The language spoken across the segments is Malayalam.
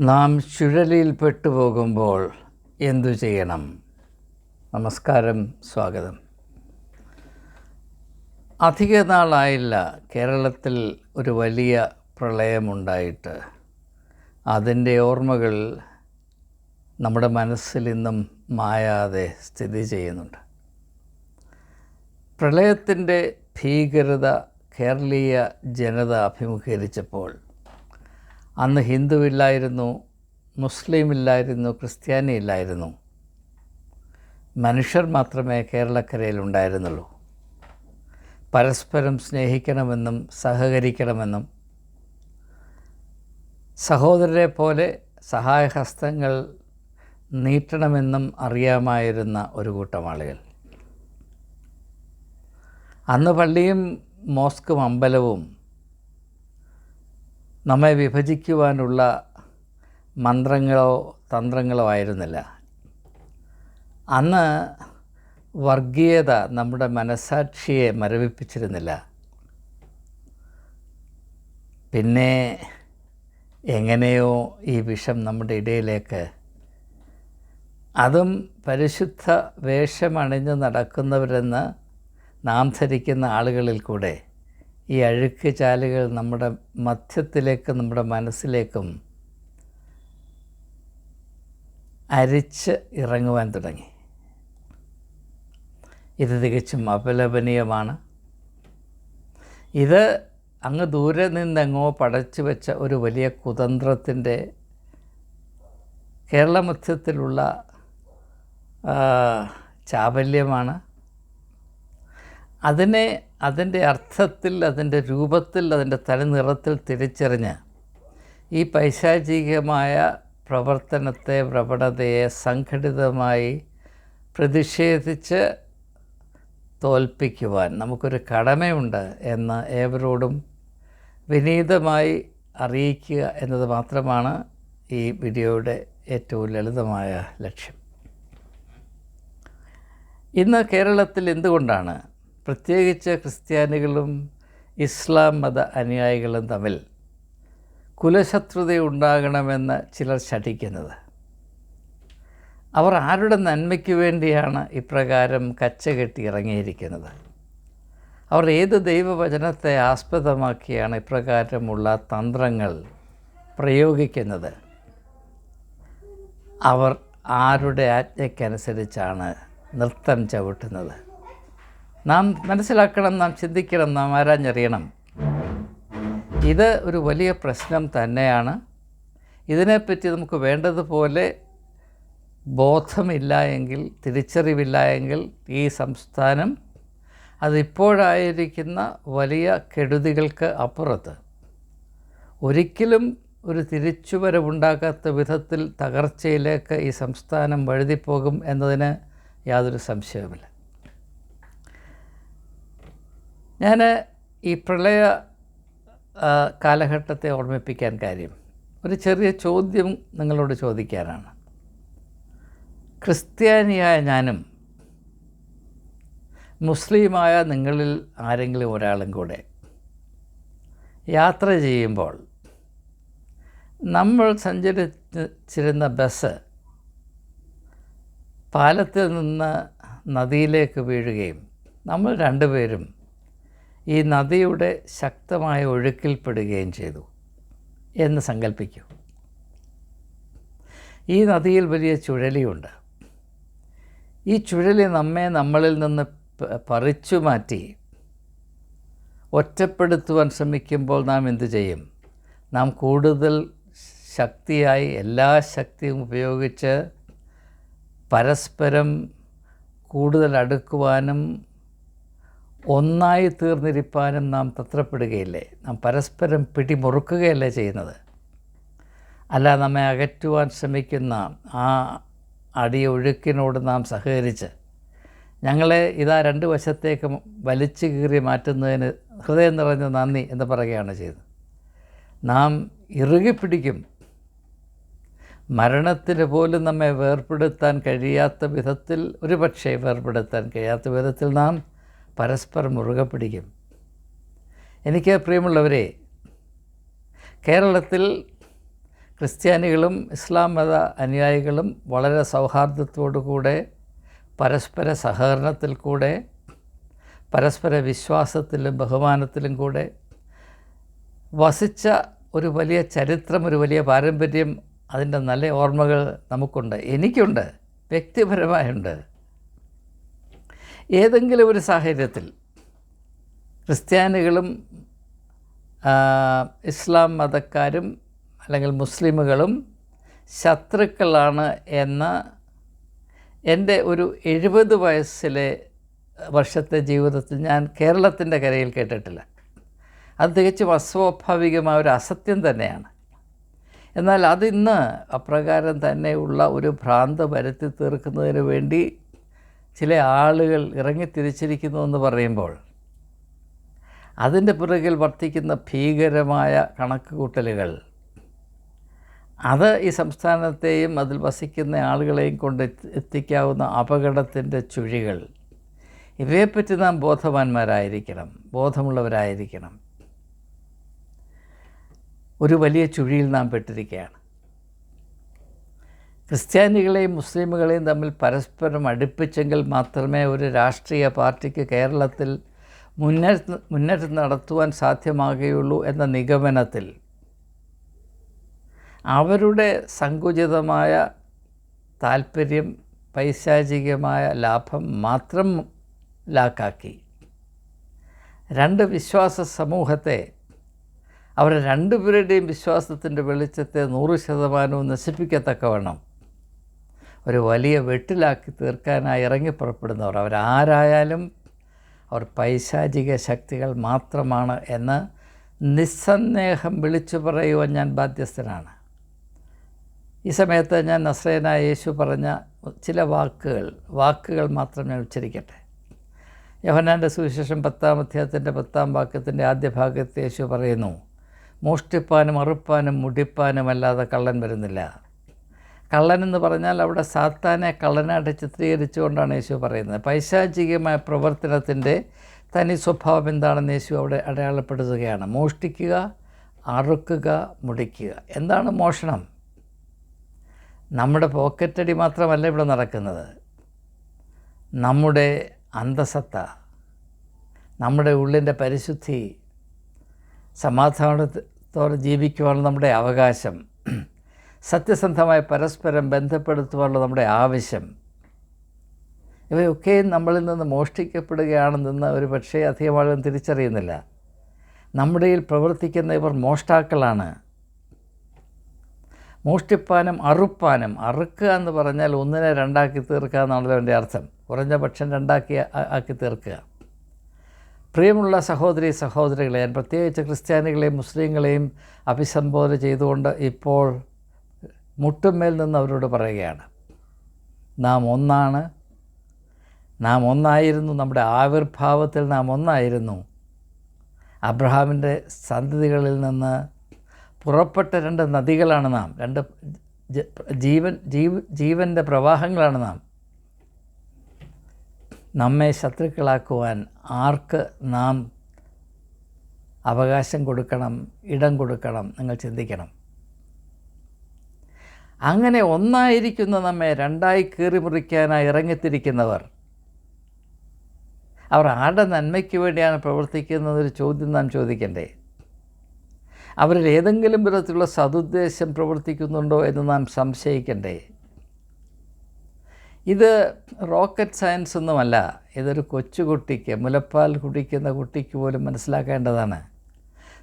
നാം ചുഴലിയിൽ പെട്ടുപോകുമ്പോൾ എന്തു ചെയ്യണം? നമസ്കാരം സ്വാഗതം. അധിക നാളായില്ല കേരളത്തിൽ ഒരു വലിയ പ്രളയമുണ്ടായിട്ട്. അതിന്റെ ഓർമ്മകൾ നമ്മുടെ മനസ്സിൽ നിന്നും മായാതെ സ്ഥിതി ചെയ്യുന്നുണ്ട്. പ്രളയത്തിന്റെ ഭീകരത കേരളീയ ജനത അഭിമുഖീകരിച്ചപ്പോൾ അന്ന് ഹിന്ദുവില്ലായിരുന്നു മുസ്ലിം ഇല്ലായിരുന്നു ക്രിസ്ത്യാനി ഇല്ലായിരുന്നു മനുഷ്യർ മാത്രമേ കേരളക്കരയിൽ ഉണ്ടായിരുന്നുള്ളൂ. പരസ്പരം സ്നേഹിക്കണമെന്നും സഹകരിക്കണമെന്നും സഹോദരരെ പോലെ സഹായഹസ്തങ്ങൾ നീട്ടണമെന്നും അറിയാമായിരുന്ന ഒരു കൂട്ടം ആളുകൾ അന്ന് പള്ളിയും മോസ്കും അമ്പലവും നമ്മെ വിഭജിക്കുവാനുള്ള മന്ത്രങ്ങളോ തന്ത്രങ്ങളോ ആയിരുന്നില്ല. അന്ന് വർഗീയത നമ്മുടെ മനസാക്ഷിയെ മരവിപ്പിച്ചിരുന്നില്ല. പിന്നെ എങ്ങനെയോ ഈ വിഷം നമ്മുടെ ഇടയിലേക്ക് അതും പരിശുദ്ധ വേഷമണിഞ്ഞ് നടക്കുന്നവരെന്ന് നാം ധരിക്കുന്ന ആളുകളിൽ കൂടെ ഈ അഴുക്ക് ചാലുകൾ നമ്മുടെ മധ്യത്തിലേക്കും നമ്മുടെ മനസ്സിലേക്കും അരിച്ച് ഇറങ്ങുവാൻ തുടങ്ങി. ഇത് തികച്ചും അപലപനീയമാണ്. ഇത് അങ്ങ് ദൂരെ നിന്നെങ്ങോ പടച്ചു വെച്ച ഒരു വലിയ കുതന്ത്രത്തിന്റെ കേരള മധ്യത്തിലുള്ള ചാബല്യമാണ്. അതിനെ അതിന്റെ അർത്ഥത്തിൽ അതിന്റെ രൂപത്തിൽ അതിന്റെ തലനിറത്തിൽ തിരിച്ചറിഞ്ഞ് ഈ പൈശാചികമായ പ്രവർത്തനത്തെ പ്രവണതയെ സംഘടിതമായി പ്രതിഷേധിച്ച് തോൽപ്പിക്കുവാൻ നമുക്കൊരു കടമയുണ്ട് എന്ന് ഏവരോടും വിനീതമായി അറിയിക്കുക എന്നത് മാത്രമാണ് ഈ വീഡിയോയുടെ ഏറ്റവും ലളിതമായ ലക്ഷ്യം. ഇന്ന് കേരളത്തിൽ എന്തുകൊണ്ടാണ് പ്രത്യേകിച്ച് ക്രിസ്ത്യാനികളും ഇസ്ലാം മത അനുയായികളും തമ്മിൽ കുലശത്രുതയുണ്ടാകണമെന്ന് ചിലർ ശഠിക്കുന്നത്. അവർ ആരുടെ നന്മയ്ക്ക് വേണ്ടിയാണ് ഇപ്രകാരം കച്ചകെട്ടി ഇറങ്ങിയിരിക്കുന്നത്? അവർ ഏത് ദൈവവചനത്തെ ആസ്പദമാക്കിയാണ് ഇപ്രകാരമുള്ള തന്ത്രങ്ങൾ പ്രയോഗിക്കുന്നത്? അവർ ആരുടെ ആജ്ഞയ്ക്കനുസരിച്ചാണ് നൃത്തം ചവിട്ടുന്നത്? നാം മനസ്സിലാക്കണം നാം ചിന്തിക്കണം നാം ആരാഞ്ഞറിയണം. ഇത് ഒരു വലിയ പ്രശ്നം തന്നെയാണ്. ഇതിനെപ്പറ്റി നമുക്ക് വേണ്ടതുപോലെ ബോധമില്ല എങ്കിൽ തിരിച്ചറിവില്ല എങ്കിൽ ഈ സംസ്ഥാനം അതിപ്പോഴായിരിക്കുന്ന വലിയ കെടുതികൾക്ക് അപ്പുറത്ത്. ഒരിക്കലും ഒരു തിരിച്ചുവരവുണ്ടാകാത്ത വിധത്തിൽ തകർച്ചയിലേക്ക് ഈ സംസ്ഥാനം വഴുതിപ്പോകും എന്നതിന് യാതൊരു സംശയവുമില്ല. ഞാൻ ഈ പ്രളയ കാലഘട്ടത്തെ ഓർമ്മിപ്പിക്കാൻ കാര്യം ഒരു ചെറിയ ചോദ്യം നിങ്ങളോട് ചോദിക്കാനാണ്. ക്രിസ്ത്യാനിയായ ഞാനും മുസ്ലിമായ നിങ്ങളിൽ ആരെങ്കിലും ഒരാളും കൂടെ യാത്ര ചെയ്യുമ്പോൾ നമ്മൾ സഞ്ചരിച്ചിരുന്ന ബസ് പാലത്തിൽ നിന്ന് നദിയിലേക്ക് വീഴുകയും നമ്മൾ രണ്ടുപേരും ഈ നദിയുടെ ശക്തമായ ഒഴുക്കിൽപ്പെടുകയും ചെയ്തു എന്ന് സങ്കല്പിക്കൂ ഈ നദിയിൽ വലിയ ചുഴലിയുണ്ട്. ഈ ചുഴലി നമ്മെ നമ്മളിൽ നിന്ന് പറിച്ചു മാറ്റി ഒറ്റപ്പെടുത്തുവാൻ ശ്രമിക്കുമ്പോൾ നാം എന്തു ചെയ്യും? നാം കൂടുതൽ ശക്തിയായി എല്ലാ ശക്തിയും ഉപയോഗിച്ച് പരസ്പരം കൂടുതൽ അടുക്കുവാനും ഒന്നായി തീർന്നിരിപ്പാനും നാം തത്രപ്പെടുകയില്ലേ? നാം പരസ്പരം പിടിമുറുക്കുകയല്ലേ ചെയ്യുന്നത്? അല്ല നമ്മെ അകറ്റുവാൻ ശ്രമിക്കുന്ന ആ അടിയൊഴുക്കിനോട് നാം സഹകരിച്ച് ഞങ്ങളെ ഇതാ രണ്ട് വശത്തേക്ക് വലിച്ചു കീറി മാറ്റുന്നതിന് ഹൃദയം നിറഞ്ഞ നന്ദി എന്ന് പറയുകയാണ് ചെയ്തത്. നാം ഇറുകിപ്പിടിക്കും. മരണത്തിന് പോലും നമ്മെ വേർപെടുത്താൻ കഴിയാത്ത വിധത്തിൽ ഒരു പക്ഷേ വേർപെടുത്താൻ കഴിയാത്ത വിധത്തിൽ നാം പരസ്പരം മുറുകെ പിടിക്കും. എനിക്ക് പ്രിയമുള്ളവരെ കേരളത്തിൽ ക്രിസ്ത്യാനികളും ഇസ്ലാം മത അനുയായികളും വളരെ സൗഹാർദ്ദത്തോടു കൂടെ പരസ്പര സഹകരണത്തിൽ കൂടെ പരസ്പര വിശ്വാസത്തിലും ബഹുമാനത്തിലും കൂടെ വസിച്ച ഒരു വലിയ ചരിത്രം ഒരു വലിയ പാരമ്പര്യം അതിന്റെ നല്ല ഓർമ്മകൾ നമുക്കുണ്ട്. എനിക്കുണ്ട്. വ്യക്തിപരമായുണ്ട്. ഏതെങ്കിലും ഒരു സാഹചര്യത്തിൽ ക്രിസ്ത്യാനികളും ഇസ്ലാം മതക്കാരും അല്ലെങ്കിൽ മുസ്ലിമുകളും ശത്രുക്കളാണ് എന്ന എന്റെ ഒരു എഴുപത് വയസ്സിലെ വർഷത്തെ ജീവിതത്തിൽ ഞാൻ കേരളത്തിന്റെ കരയിൽ കേട്ടിട്ടില്ല. അത് തികച്ചും അസ്വാഭാവികമായ ഒരു അസത്യം തന്നെയാണ്. എന്നാൽ അതിന്ന് അപ്രകാരം തന്നെയുള്ള ഒരു ഭ്രാന്ത് വരുത്തി തീർക്കുന്നതിന് വേണ്ടി ചില ആളുകൾ ഇറങ്ങി തിരിച്ചിരിക്കുന്നു എന്ന് പറയുമ്പോൾ അതിന്റെ പിറകിൽ വർത്തിക്കുന്ന ഭീകരമായ കണക്കുകൂട്ടലുകൾ അത് ഈ സംസ്ഥാനത്തെയും അതിൽ വസിക്കുന്ന ആളുകളെയും കൊണ്ട് എത്തിക്കാവുന്ന അപകടത്തിന്റെ ചുഴികൾ. ഇവയെപ്പറ്റി നാം ബോധവാന്മാരായിരിക്കണം ബോധമുള്ളവരായിരിക്കണം. ഒരു വലിയ ചുഴിയിൽ നാം പെട്ടിരിക്കുകയാണ്. ക്രിസ്ത്യാനികളെയും മുസ്ലിമുകളെയും തമ്മിൽ പരസ്പരം അടുപ്പിച്ചെങ്കിൽ മാത്രമേ ഒരു രാഷ്ട്രീയ പാർട്ടിക്ക് കേരളത്തിൽ മുന്നേറ്റം മുന്നേറ്റം നടത്തുവാൻ സാധ്യമാകുകയുള്ളൂ എന്ന നിഗമനത്തിൽ അവരുടെ സങ്കുചിതമായ താല്പര്യം പൈശാചികമായ ലാഭം മാത്രം ലാക്കാക്കി. രണ്ട് വിശ്വാസ സമൂഹത്തെ അവരുടെ രണ്ടുപേരുടെയും വിശ്വാസത്തിന്റെ വെളിച്ചത്തെ നൂറ് ശതമാനവും നശിപ്പിക്കത്തക്കവണ്ണം ഒരു വലിയ വെട്ടിലാക്കി തീർക്കാനായി ഇറങ്ങി പുറപ്പെടുന്നവർ. അവരാരായാലും അവർ പൈശാചിക ശക്തികൾ മാത്രമാണ് എന്ന് നിസ്സന്ദേഹം വിളിച്ചു പറയുവാൻ ഞാൻ ബാധ്യസ്ഥനാണ്. ഈ സമയത്ത് ഞാൻ നസ്രയനായ യേശു പറഞ്ഞ ചില വാക്കുകൾ വാക്കുകൾ മാത്രം ഞാൻ ഉച്ചരിക്കട്ടെ. യോഹനാന്റെ സുവിശേഷം പത്താം അധ്യായത്തിന്റെ പത്താം വാക്യത്തിന്റെ ആദ്യ ഭാഗത്ത് യേശു പറയുന്നു മോഷ്ടിപ്പാനും അറുപ്പാനും മുടിപ്പാനും അല്ലാതെ കള്ളൻ വരുന്നില്ല. കള്ളൻ എന്ന് പറഞ്ഞാൽ അവിടെ സാത്താനെ കള്ളനായിട്ട് ചിത്രീകരിച്ചുകൊണ്ടാണ് യേശു പറയുന്നത്. പൈശാചികമായ പ്രവർത്തനത്തിന്റെ തനി സ്വഭാവം എന്താണെന്ന് യേശു അവിടെ അടയാളപ്പെടുത്തുകയാണ്. മോഷ്ടിക്കുക അറുക്കുക മുടിക്കുക. എന്താണ് മോഷണം? നമ്മുടെ പോക്കറ്റടി മാത്രമല്ല ഇവിടെ നടക്കുന്നത്. നമ്മുടെ അന്തസത്ത നമ്മുടെ ഉള്ളിന്റെ പരിശുദ്ധി സമാധാനത്തോടെ ജീവിക്കുവാനുള്ള നമ്മുടെ അവകാശം സത്യസന്ധമായി പരസ്പരം ബന്ധപ്പെടുത്തുവാനുള്ള നമ്മുടെ ആവശ്യം. ഇവയൊക്കെയും നമ്മളിൽ നിന്ന് മോഷ്ടിക്കപ്പെടുകയാണെന്ന് ഒരു പക്ഷേ അധികം ആളുകൾ തിരിച്ചറിയുന്നില്ല. നമ്മുടെ പ്രവർത്തിക്കുന്ന ഇവർ മോഷ്ടാക്കളാണ്. മോഷ്ടിപ്പാനും അറുപ്പാനും അറുക്കുക എന്ന് പറഞ്ഞാൽ ഒന്നിനെ രണ്ടാക്കി തീർക്കുക എന്നാണല്ലോ എന്റെ അർത്ഥം. കുറഞ്ഞ പക്ഷം രണ്ടാക്കി ആക്കി തീർക്കുക. പ്രിയമുള്ള സഹോദരി സഹോദരികളെ ഞാൻ പ്രത്യേകിച്ച് ക്രിസ്ത്യാനികളെയും മുസ്ലിങ്ങളെയും അഭിസംബോധന ചെയ്തുകൊണ്ട് ഇപ്പോൾ മുട്ടുമേൽ നിന്ന് അവരോട് പറയുകയാണ് നാം ഒന്നാണ്. നാം ഒന്നായിരുന്നു. നമ്മുടെ ആവിർഭാവത്തിൽ നാം ഒന്നായിരുന്നു. അബ്രഹാമിന്റെ സന്തതികളിൽ നിന്ന് പുറപ്പെട്ട രണ്ട് നദികളാണ് നാം. രണ്ട് ജീവൻ ജീവ ജീവന്റെ പ്രവാഹങ്ങളാണ് നാം. നമ്മെ ശത്രുക്കളാക്കുവാൻ ആർക്ക് നാം അവകാശം കൊടുക്കണം ഇടം കൊടുക്കണം? നിങ്ങൾ ചിന്തിക്കണം. അങ്ങനെ ഒന്നായിരിക്കുന്ന നമ്മെ രണ്ടായി കീറി മുറിക്കാനായി ഇറങ്ങിത്തിരിക്കുന്നവർ. അവർ ആരുടെ നന്മയ്ക്ക് വേണ്ടിയാണ് പ്രവർത്തിക്കുന്നതൊരു ചോദ്യം നാം ചോദിക്കണ്ടേ? അവരിൽ ഏതെങ്കിലും വിധത്തിലുള്ള സതുദ്ദേശം പ്രവർത്തിക്കുന്നുണ്ടോ എന്ന് നാം സംശയിക്കണ്ടേ? ഇത് റോക്കറ്റ് സയൻസ് ഒന്നുമല്ല. ഇതൊരു കൊച്ചുകുട്ടിക്ക് മുലപ്പാൽ കുടിക്കുന്ന കുട്ടിക്ക് പോലും മനസ്സിലാക്കേണ്ടതാണ്.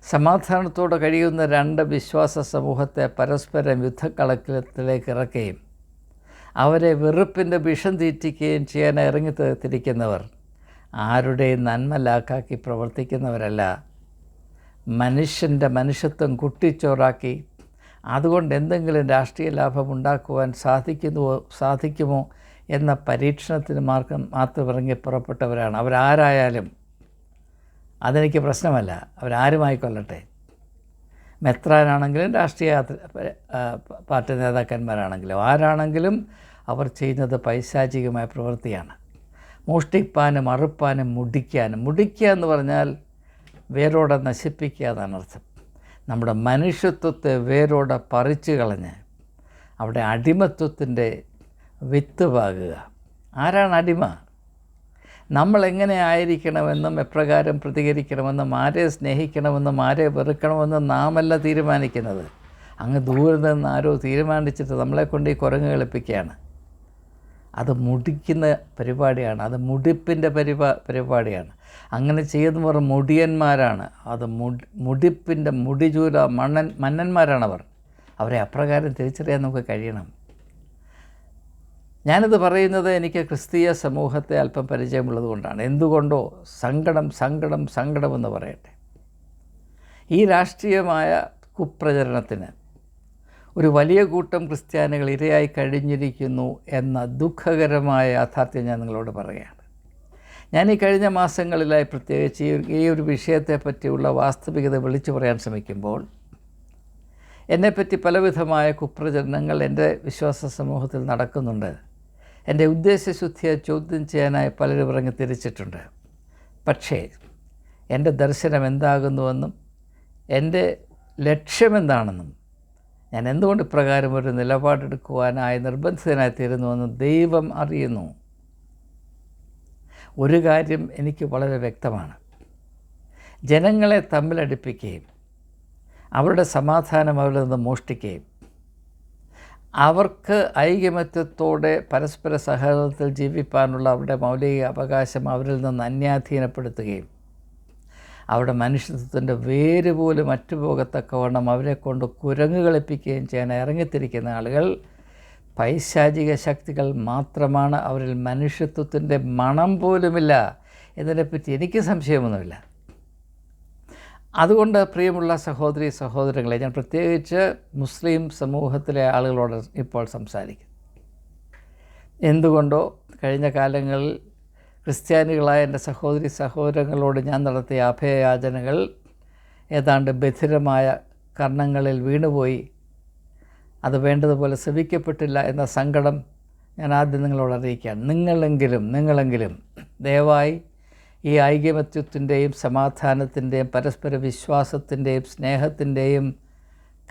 സമാധാനത്തോടെ കഴിയുന്ന രണ്ട് വിശ്വാസ സമൂഹത്തെ പരസ്പരം യുദ്ധക്കളത്തിലേക്ക് ഇറക്കുകയും അവരെ വെറുപ്പിന്റെ വിഷം തീറ്റിക്കുകയും ചെയ്യാൻ ഇറങ്ങി തി- തിരിക്കുന്നവർ ആരുടെയും നന്മ ലാക്കാക്കി പ്രവർത്തിക്കുന്നവരല്ല. മനുഷ്യന്റെ മനുഷ്യത്വം കുട്ടിച്ചോറാക്കി. അതുകൊണ്ട് എന്തെങ്കിലും രാഷ്ട്രീയ ലാഭം ഉണ്ടാക്കുവാൻ സാധിക്കുന്നുവോ സാധിക്കുമോ എന്ന പരീക്ഷണത്തിന് മാർക്കം മാത്രം ഇറങ്ങി പുറപ്പെട്ടവരാണ്. അവരാരായാലും അതെനിക്ക് പ്രശ്നമല്ല. അവരാരുമായിക്കൊള്ളട്ടെ മെത്രാനാണെങ്കിലും രാഷ്ട്രീയ പാർട്ടി നേതാക്കന്മാരാണെങ്കിലും ആരാണെങ്കിലും അവർ ചെയ്യുന്നത് പൈശാചികമായ പ്രവൃത്തിയാണ്. മോഷ്ടിപ്പാനും അറുപ്പാനും മുടിക്കാനും മുടിക്കുക എന്ന് പറഞ്ഞാൽ വേരോടെ നശിപ്പിക്കുക എന്നാണ് അർത്ഥം. നമ്മുടെ മനുഷ്യത്വത്തെ വേരോടെ പറിച്ചു കളഞ്ഞ് അവിടെ അടിമത്വത്തിന്റെ വിത്ത് പാകുക. ആരാണ് അടിമ? നമ്മൾ എങ്ങനെ ആയിരിക്കണമെന്നും എപ്രകാരം പ്രതികരിക്കണമെന്നും ആരെ സ്നേഹിക്കണമെന്നും ആരെ വെറുക്കണമെന്നും നാമല്ല തീരുമാനിക്കുന്നത്. അങ്ങ് ദൂരെ നിന്ന് ആരോ തീരുമാനിച്ചിട്ട് നമ്മളെ കൊണ്ട് ഈ കുരങ്ങ് കളിപ്പിക്കുകയാണ്. അത് മുടിക്കുന്ന പരിപാടിയാണ്. അത് മുടിപ്പിന്റെ പരിപാ പരിപാടിയാണ്. അങ്ങനെ ചെയ്യുന്നവർ മുടിയന്മാരാണ്. അത് മുടി മുടിപ്പിന്റെ മുടിചൂല മണ്ണൻ മന്നന്മാരാണവർ. അവരെ അപ്രകാരം തിരിച്ചറിയാൻ നമുക്ക് കഴിയണം. ഞാനിത് പറയുന്നത് എനിക്ക് ക്രിസ്തീയ സമൂഹത്തെ അല്പം പരിചയമുള്ളത് കൊണ്ടാണ്. എന്തുകൊണ്ടോ സങ്കടം സങ്കടം സങ്കടമെന്ന് പറയട്ടെ. ഈ രാഷ്ട്രീയമായ കുപ്രചരണത്തിന് ഒരു വലിയ കൂട്ടം ക്രിസ്ത്യാനികൾ ഇരയായി കഴിഞ്ഞിരിക്കുന്നു എന്ന ദുഃഖകരമായ യാഥാർത്ഥ്യം ഞാൻ നിങ്ങളോട് പറയുകയാണ്. ഞാൻ ഈ കഴിഞ്ഞ മാസങ്ങളിലായി പ്രത്യേകിച്ച് ഈ ഒരു വിഷയത്തെ പറ്റിയുള്ള വാസ്തവികത വിളിച്ചു പറയാൻ ശ്രമിക്കുമ്പോൾ എന്നെപ്പറ്റി പലവിധമായ കുപ്രചരണങ്ങൾ എന്റെ വിശ്വാസ സമൂഹത്തിൽ നടക്കുന്നുണ്ട്. എന്റെ ഉദ്ദേശശുദ്ധിയെ ചോദ്യം ചെയ്യാനായി പലരും ഇറങ്ങി തിരിച്ചിട്ടുണ്ട്. പക്ഷേ എന്റെ ദർശനം എന്താകുന്നുവെന്നും എന്റെ ലക്ഷ്യമെന്താണെന്നും ഞാൻ എന്തുകൊണ്ട് ഇപ്രകാരം ഒരു നിലപാടെടുക്കുവാനായി നിർബന്ധിതനായി തീരുന്നുവെന്നും ദൈവം അറിയുന്നു. ഒരു കാര്യം എനിക്ക് വളരെ വ്യക്തമാണ്. ജനങ്ങളെ തമ്മിലടിപ്പിക്കുകയും അവരുടെ സമാധാനം അവരിൽ നിന്ന് മോഷ്ടിക്കുകയും അവർക്ക് ഐകമത്യത്തോടെ പരസ്പര സഹകരണത്തിൽ ജീവിപ്പാനുള്ള അവരുടെ മൗലിക അവകാശം അവരിൽ നിന്ന് അന്യാധീനപ്പെടുത്തുകയും അവരുടെ മനുഷ്യത്വത്തിന്റെ വേര് പോലും അറ്റുപോകത്തക്കവണ്ണം അവരെ കൊണ്ട് കുരങ്ങ് കളിപ്പിക്കുകയും ചെയ്യാൻ ഇറങ്ങിത്തിരിക്കുന്ന ആളുകൾ പൈശാചിക ശക്തികൾ മാത്രമാണ് അവരിൽ മനുഷ്യത്വത്തിന്റെ മണം പോലുമില്ല. എന്നതിനെപ്പറ്റി എനിക്ക് സംശയമൊന്നുമില്ല. അതുകൊണ്ട് പ്രിയമുള്ള സഹോദരി സഹോദരങ്ങളെ ഞാൻ പ്രത്യേകിച്ച് മുസ്ലിം സമൂഹത്തിലെ ആളുകളോട് ഇപ്പോൾ സംസാരിക്കും. എന്തുകൊണ്ടോ കഴിഞ്ഞ കാലങ്ങളിൽ ക്രിസ്ത്യാനികളായ എന്റെ സഹോദരി സഹോദരങ്ങളോട് ഞാൻ നടത്തിയ അഭയയാചനകൾ ഏതാണ്ട് ബധിരമായ കർണങ്ങളിൽ വീണുപോയി. അത് വേണ്ടതുപോലെ ശ്രവിക്കപ്പെട്ടില്ല എന്ന സങ്കടം ഞാൻ ആദ്യം നിങ്ങളോട് അറിയിക്കുകയാണ്. നിങ്ങളെങ്കിലും നിങ്ങളെങ്കിലും ദയവായി ഈ ഐക്യമത്യത്തിന്റെയും സമാധാനത്തിന്റെയും പരസ്പര വിശ്വാസത്തിന്റെയും സ്നേഹത്തിന്റെയും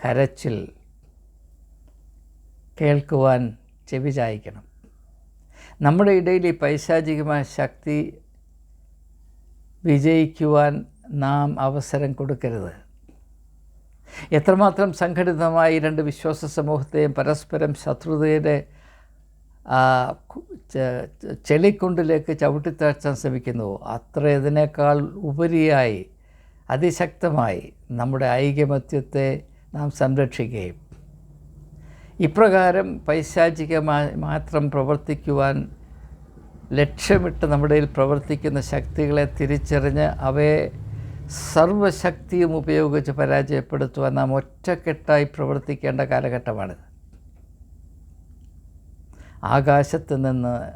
കരച്ചിൽ കേൾക്കുവാൻ ചെവി ചായ്ക്കണം. നമ്മുടെ ഇടയിൽ ഈ പൈശാചികമായ ശക്തി വിജയിക്കുവാൻ നാം അവസരം കൊടുക്കരുത്. എത്രമാത്രം സംഘടിതമായി രണ്ട് വിശ്വാസ സമൂഹത്തെയും പരസ്പരം ശത്രുതയുടെ ചെളിക്കുണ്ടിലേക്ക് ചവിട്ടിത്താഴ്ത്താൻ ശ്രമിക്കുന്നുവോ അത്ര ഇതിനേക്കാൾ ഉപരിയായി അതിശക്തമായി നമ്മുടെ ഐകമത്യത്തെ നാം സംരക്ഷിക്കുകയും. ഇപ്രകാരം പൈശാചികമായി മാത്രം പ്രവർത്തിക്കുവാൻ ലക്ഷ്യമിട്ട് നമ്മുടെ പ്രവർത്തിക്കുന്ന ശക്തികളെ തിരിച്ചറിഞ്ഞ് അവയെ സർവശക്തിയും ഉപയോഗിച്ച് പരാജയപ്പെടുത്തുവാൻ നാം ഒറ്റക്കെട്ടായി പ്രവർത്തിക്കേണ്ട കാലഘട്ടമാണിത്. ആകാശത്ത് നിന്ന്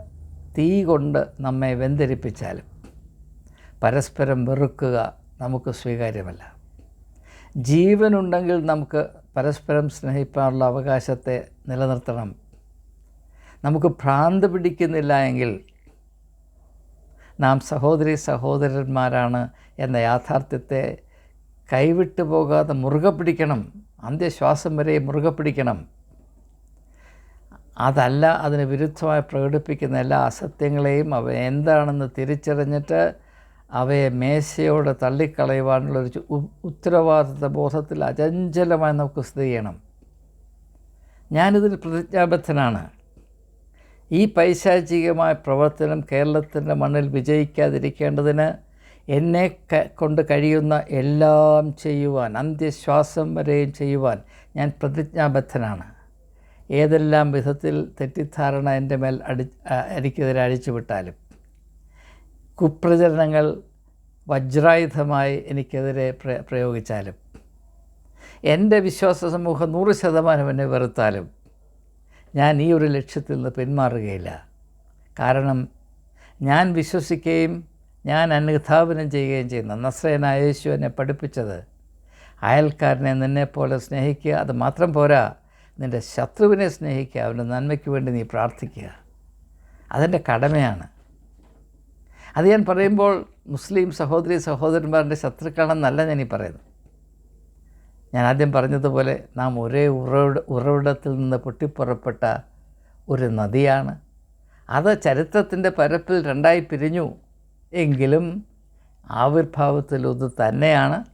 തീ കൊണ്ട് നമ്മെ വെന്തിരിപ്പിച്ചാലും പരസ്പരം വെറുക്കുക നമുക്ക് സ്വീകാര്യമല്ല. ജീവനുണ്ടെങ്കിൽ നമുക്ക് പരസ്പരം സ്നേഹിക്കാനുള്ള അവകാശത്തെ നിലനിർത്തണം. നമുക്ക് ഭ്രാന്ത് പിടിക്കുന്നില്ല എങ്കിൽ നാം സഹോദരി സഹോദരന്മാരാണ് എന്ന യാഥാർത്ഥ്യത്തെ കൈവിട്ടു പോകാതെ മുറുകെ പിടിക്കണം. അന്ത്യശ്വാസം വരെ മുറുകെ പിടിക്കണം. അതല്ല അതിന് വിരുദ്ധമായി പ്രകടിപ്പിക്കുന്ന എല്ലാ അസത്യങ്ങളെയും അവ എന്താണെന്ന് തിരിച്ചറിഞ്ഞിട്ട് അവയെ മേശയോട് മേശയോടെ തള്ളിക്കളയുവാനുള്ളൊരു ഉത്തരവാദിത്ത ബോധത്തിൽ അചഞ്ചലമായി നമുക്ക് സ്ഥിതി ചെയ്യണം. ഞാനിതിൽ പ്രതിജ്ഞാബദ്ധനാണ്. ഈ പൈശാചികമായ പ്രവർത്തനം കേരളത്തിന്റെ മണ്ണിൽ വിജയിക്കാതിരിക്കേണ്ടതിന് എന്നെ കൊണ്ട് കഴിയുന്ന എല്ലാം ചെയ്യുവാൻ അന്ത്യശ്വാസം വരെയും ചെയ്യുവാൻ ഞാൻ പ്രതിജ്ഞാബദ്ധനാണ്. ഏതെല്ലാം വിധത്തിൽ തെറ്റിദ്ധാരണ എന്റെ മേൽ അടി എനിക്കെതിരെ അഴിച്ചുവിട്ടാലും കുപ്രചരണങ്ങൾ വജ്രായുധമായി എനിക്കെതിരെ പ്ര പ്രയോഗിച്ചാലും എന്റെ വിശ്വാസ സമൂഹം നൂറ് ശതമാനം എന്നെ വെറുത്താലും ഞാൻ ഈ ഒരു ലക്ഷ്യത്തിൽ നിന്ന് പിന്മാറുകയില്ല. കാരണം ഞാൻ വിശ്വസിക്കുകയും ഞാൻ അനുധാപനം ചെയ്യുകയും ചെയ്യുന്ന നസ്രയനായ യേശു എന്നെ പഠിപ്പിച്ചത് അയൽക്കാരനെ നിന്നെപ്പോലെ സ്നേഹിക്കുക അത് മാത്രം പോരാ. നിന്റെ ശത്രുവിനെ സ്നേഹിക്കുക അവന്റെ നന്മയ്ക്ക് വേണ്ടി നീ പ്രാർത്ഥിക്കുക. അതെന്റെ കടമയാണ്. അത് ഞാൻ പറയുമ്പോൾ മുസ്ലിം സഹോദരി സഹോദരന്മാരുടെ ശത്രുക്കളെന്നല്ല ഞാൻ ഈ പറയുന്നത് ഞാൻ ആദ്യം പറഞ്ഞതുപോലെ നാം ഒരേ ഉറവിട ഉറവിടത്തിൽ നിന്ന് പൊട്ടിപ്പുറപ്പെട്ട ഒരു നദിയാണ്. അത് ചരിത്രത്തിന്റെ പരപ്പിൽ രണ്ടായി പിരിഞ്ഞു. എങ്കിലും ആവിർഭാവത്തിൽ ഇത് തന്നെയാണ്.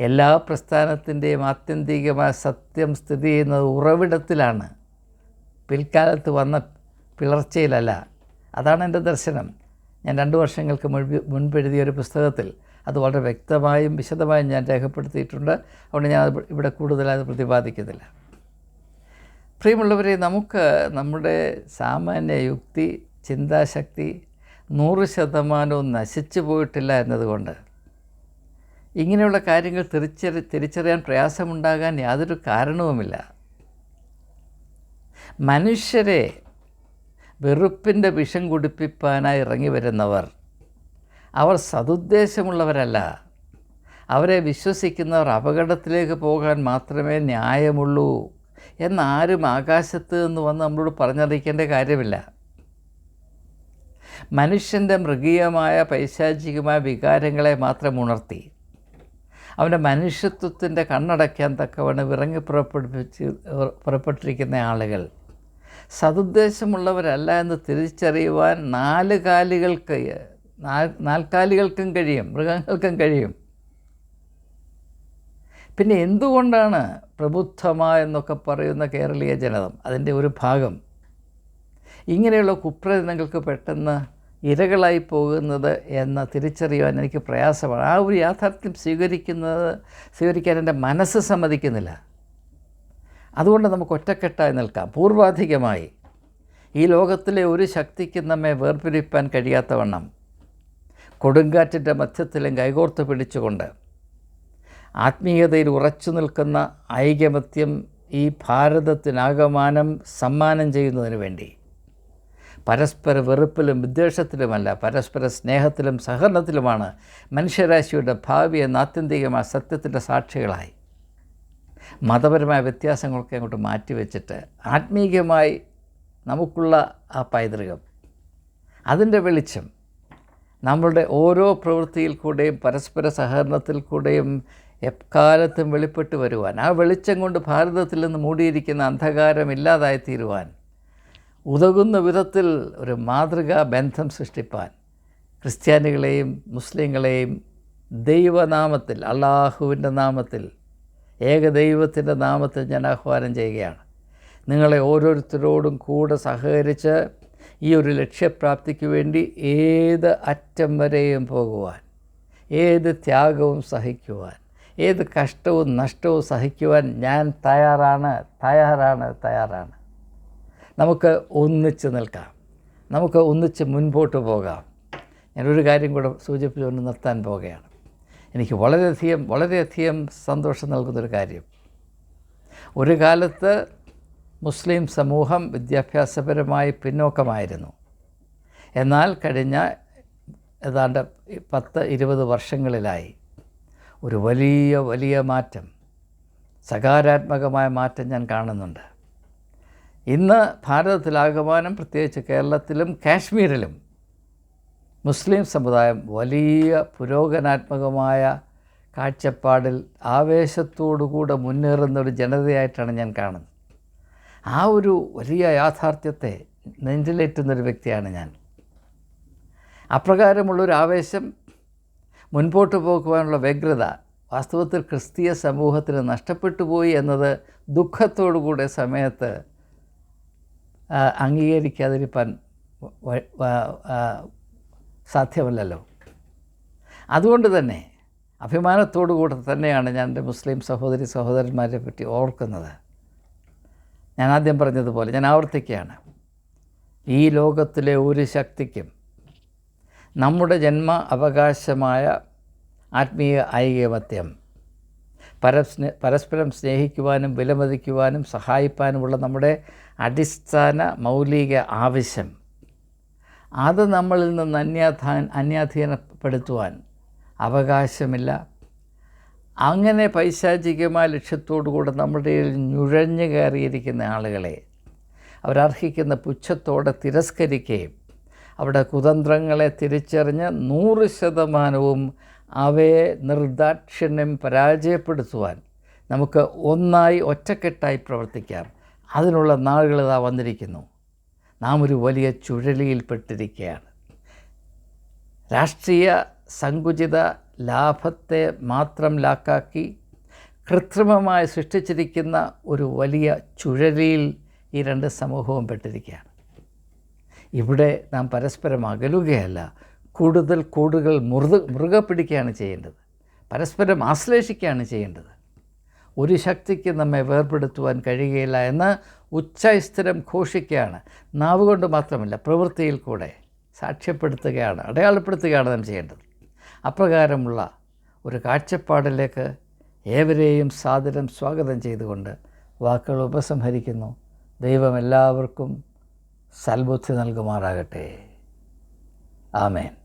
എല്ലാ പ്രസ്ഥാനത്തിന്റെയും ആത്യന്തികമായ സത്യം സ്ഥിതി ചെയ്യുന്നത് ഉറവിടത്തിലാണ്. പിൽക്കാലത്ത് വന്ന പിളർച്ചയിലല്ല. അതാണ് എന്റെ ദർശനം. ഞാൻ രണ്ട് വർഷങ്ങൾക്ക് മുൻപ് മുൻപെഴുതിയ ഒരു പുസ്തകത്തിൽ അത് വളരെ വ്യക്തമായും വിശദമായും ഞാൻ രേഖപ്പെടുത്തിയിട്ടുണ്ട്. അതുകൊണ്ട് ഞാൻ ഇവിടെ കൂടുതലായി പ്രതിപാദിക്കുന്നില്ല. പ്രിയമുള്ളവരെ നമുക്ക് നമ്മുടെ സാമാന്യ യുക്തി ചിന്താശക്തി നൂറ് ശതമാനവും നശിച്ചു പോയിട്ടില്ല എന്നതുകൊണ്ട് ഇങ്ങനെയുള്ള കാര്യങ്ങൾ തിരിച്ചറി തിരിച്ചറിയാൻ പ്രയാസമുണ്ടാകാൻ യാതൊരു കാരണവുമില്ല. മനുഷ്യരെ വെറുപ്പിന്റെ വിഷം കുടിപ്പിപ്പാനായി ഇറങ്ങി വരുന്നവർ അവർ സതുദ്ദേശമുള്ളവരല്ല. അവരെ വിശ്വസിക്കുന്നവർ അപകടത്തിലേക്ക് പോകാൻ മാത്രമേ ന്യായമുള്ളൂ എന്നാരും ആകാശത്ത് നിന്ന് വന്ന് നമ്മളോട് പറഞ്ഞറിയിക്കേണ്ട കാര്യമില്ല. മനുഷ്യന്റെ മൃഗീയമായ പൈശാചികമായ വികാരങ്ങളെ മാത്രം ഉണർത്തി അവന്റെ മനുഷ്യത്വത്തിന്റെ കണ്ണടയ്ക്കാൻ തക്കവണ്ണം ഇറങ്ങി പുറപ്പെടുപ്പിച്ച് പുറപ്പെട്ടിരിക്കുന്ന ആളുകൾ. സതുദ്ദേശമുള്ളവരല്ല എന്ന് തിരിച്ചറിയുവാൻ നാല് കാലുകൾക്ക് നാൽക്കാലികൾക്കും കഴിയും മൃഗങ്ങൾക്കും കഴിയും. പിന്നെ എന്തുകൊണ്ടാണ് പ്രബുദ്ധമ എന്നൊക്കെ പറയുന്ന കേരളീയ ജനതം അതിന്റെ ഒരു ഭാഗം? ഇങ്ങനെയുള്ള കുപ്രചനങ്ങൾക്ക് പെട്ടെന്ന് ഇരകളായി പോകുന്നത് എന്ന് തിരിച്ചറിയുവാൻ എനിക്ക് പ്രയാസമാണ്. ആ ഒരു യാഥാർത്ഥ്യം സ്വീകരിക്കുന്നത് സ്വീകരിക്കാൻ എന്റെ മനസ്സ് സമ്മതിക്കുന്നില്ല. അതുകൊണ്ട് നമുക്ക് ഒറ്റക്കെട്ടായി നിൽക്കാം. പൂർവാധികമായി ഈ ലോകത്തിലെ ഒരു ശക്തിക്കും നമ്മെ വേർപിരിപ്പാൻ കഴിയാത്തവണ്ണം കൊടുങ്കാറ്റിന്റെ മധ്യത്തിലും കൈകോർത്ത് പിടിച്ചുകൊണ്ട് ആത്മീയതയിൽ ഉറച്ചു നിൽക്കുന്ന ഐകമത്യം ഈ ഭാരതത്തിനാകമാനം സമ്മാനം ചെയ്യുന്നതിന് വേണ്ടി പരസ്പര വെറുപ്പിലും വിദ്വേഷത്തിലുമല്ല പരസ്പര സ്നേഹത്തിലും സഹകരണത്തിലുമാണ് മനുഷ്യരാശിയുടെ ഭാവി എന്ന ആത്യന്തികമായ സത്യത്തിന്റെ സാക്ഷികളായി. മതപരമായ വ്യത്യാസങ്ങളൊക്കെ അങ്ങോട്ട് മാറ്റിവെച്ചിട്ട് ആത്മീയമായി നമുക്കുള്ള ആ പൈതൃകം. അതിന്റെ വെളിച്ചം നമ്മളുടെ ഓരോ പ്രവൃത്തിയിൽ കൂടെയും പരസ്പര സഹകരണത്തിൽ കൂടെയും എക്കാലത്തും വെളിപ്പെട്ട് വരുവാൻ ആ വെളിച്ചം കൊണ്ട് ഭാരതത്തിൽ നിന്ന് മൂടിയിരിക്കുന്ന അന്ധകാരം ഇല്ലാതായി തീരുവാൻ ഉതകുന്ന വിധത്തിൽ ഒരു മാതൃകാ ബന്ധം സൃഷ്ടിപ്പാൻ ക്രിസ്ത്യാനികളെയും മുസ്ലിങ്ങളെയും ദൈവനാമത്തിൽ അള്ളാഹുവിന്റെ നാമത്തിൽ ഏകദൈവത്തിന്റെ നാമത്തിൽ ഞാൻ ആഹ്വാനം ചെയ്യുകയാണ്. നിങ്ങളെ ഓരോരുത്തരോടും കൂടെ സഹകരിച്ച് ഈ ഒരു ലക്ഷ്യപ്രാപ്തിക്ക് വേണ്ടി ഏത് അറ്റം വരെയും പോകുവാൻ ഏത് ത്യാഗവും സഹിക്കുവാൻ ഏത് കഷ്ടവും നഷ്ടവും സഹിക്കുവാൻ ഞാൻ തയ്യാറാണ് തയ്യാറാണ് തയ്യാറാണ്. നമുക്ക് ഒന്നിച്ച് നിൽക്കാം. നമുക്ക് ഒന്നിച്ച് മുൻപോട്ട് പോകാം. ഞാനൊരു കാര്യം കൂടെ സൂചിപ്പിച്ചുകൊണ്ട് നിർത്താൻ പോവുകയാണ്. എനിക്ക് വളരെയധികം വളരെയധികം സന്തോഷം നൽകുന്നൊരു കാര്യം. ഒരു കാലത്ത് മുസ്ലിം സമൂഹം വിദ്യാഭ്യാസപരമായി പിന്നോക്കമായിരുന്നു. എന്നാൽ കഴിഞ്ഞ ഏതാണ്ട് പത്ത് ഇരുപത് വർഷങ്ങളിലായി ഒരു വലിയ വലിയ മാറ്റം സകാരാത്മകമായ മാറ്റം ഞാൻ കാണുന്നുണ്ട്. ഇന്ന് ഭാരതത്തിലാകമാനം പ്രത്യേകിച്ച് കേരളത്തിലും കാശ്മീരിലും മുസ്ലിം സമുദായം വലിയ പുരോഗനാത്മകമായ കാഴ്ചപ്പാടിൽ ആവേശത്തോടുകൂടെ മുന്നേറുന്ന ഒരു ജനതയായിട്ടാണ് ഞാൻ കാണുന്നത്. ആ ഒരു വലിയ യാഥാർത്ഥ്യത്തെ നെഞ്ചിലേറ്റുന്നൊരു വ്യക്തിയാണ് ഞാൻ. അപ്രകാരമുള്ളൊരു ആവേശം മുൻപോട്ട് പോകുവാനുള്ള വ്യഗ്രത വാസ്തവത്തിൽ ക്രിസ്തീയ സമൂഹത്തിന് നഷ്ടപ്പെട്ടു പോയി എന്നത് ദുഃഖത്തോടുകൂടെ സമയത്ത് അംഗീകരിക്കാതിരിക്കാൻ സാധ്യമല്ലല്ലോ. അതുകൊണ്ട് തന്നെ അഭിമാനത്തോടു കൂടെ തന്നെയാണ് ഞാൻ എന്റെ മുസ്ലിം സഹോദരി സഹോദരന്മാരെ പറ്റി ഓർക്കുന്നത്. ഞാൻ ആദ്യം പറഞ്ഞതുപോലെ ഞാൻ ആവർത്തിക്കുകയാണ്. ഈ ലോകത്തിലെ ഒരു ശക്തിക്കും നമ്മുടെ ജന്മ അവകാശമായ ആത്മീയ ഐകമത്യം പരസ്നേ പരസ്പരം സ്നേഹിക്കുവാനും വിലമതിക്കുവാനും സഹായിപ്പാനുമുള്ള നമ്മുടെ അടിസ്ഥാന മൗലിക ആവശ്യം. അത് നമ്മളിൽ നിന്ന് അന്യാധാൻ അന്യാധീനപ്പെടുത്തുവാൻ അവകാശമില്ല. അങ്ങനെ പൈശാചികമായ ലക്ഷ്യത്തോടുകൂടെ നമ്മുടെ ഞുഴഞ്ഞു കയറിയിരിക്കുന്ന ആളുകളെ അവരർഹിക്കുന്ന പുച്ഛത്തോടെ തിരസ്കരിക്കുകയും അവിടെ കുതന്ത്രങ്ങളെ തിരിച്ചറിഞ്ഞ് നൂറ് ശതമാനവും അവയെ നിർദാക്ഷിണ്യം പരാജയപ്പെടുത്തുവാൻ നമുക്ക് ഒന്നായി ഒറ്റക്കെട്ടായി പ്രവർത്തിക്കാം. അതിനുള്ള നാളുകൾ ഇതാ വന്നിരിക്കുന്നു. നാം ഒരു വലിയ ചുഴലിയിൽപ്പെട്ടിരിക്കുകയാണ്. രാഷ്ട്രീയ സങ്കുചിത ലാഭത്തെ മാത്രം ലാക്കാക്കി കൃത്രിമമായി സൃഷ്ടിച്ചിരിക്കുന്ന ഒരു വലിയ ചുഴലിയിൽ ഈ രണ്ട് സമൂഹവും പെട്ടിരിക്കുകയാണ്. ഇവിടെ നാം പരസ്പരം അകലുകയല്ല കൂടുതൽ കൂടുകൾ മൃദു മൃഗ പിടിക്കുകയാണ് ചെയ്യേണ്ടത്. പരസ്പരം ആശ്ലേഷിക്കുകയാണ് ചെയ്യേണ്ടത്. ഒരു ശക്തിക്ക് നമ്മെ വേർപെടുത്തുവാൻ കഴിയുകയില്ല എന്ന് ഉച്ചസ്ഥിരം ഘോഷിക്കുകയാണ്. നാവ് കൊണ്ട് മാത്രമല്ല പ്രവൃത്തിയിൽ കൂടെ സാക്ഷ്യപ്പെടുത്തുകയാണ് അടയാളപ്പെടുത്തുകയാണ് നാം ചെയ്യേണ്ടത്. അപ്രകാരമുള്ള ഒരു കാഴ്ചപ്പാടിലേക്ക് ഏവരെയും സാദരം സ്വാഗതം ചെയ്തുകൊണ്ട് വാക്കുകൾ ഉപസംഹരിക്കുന്നു. ദൈവം എല്ലാവർക്കും സൽബുദ്ധി നൽകുമാറാകട്ടെ. ആമേൻ.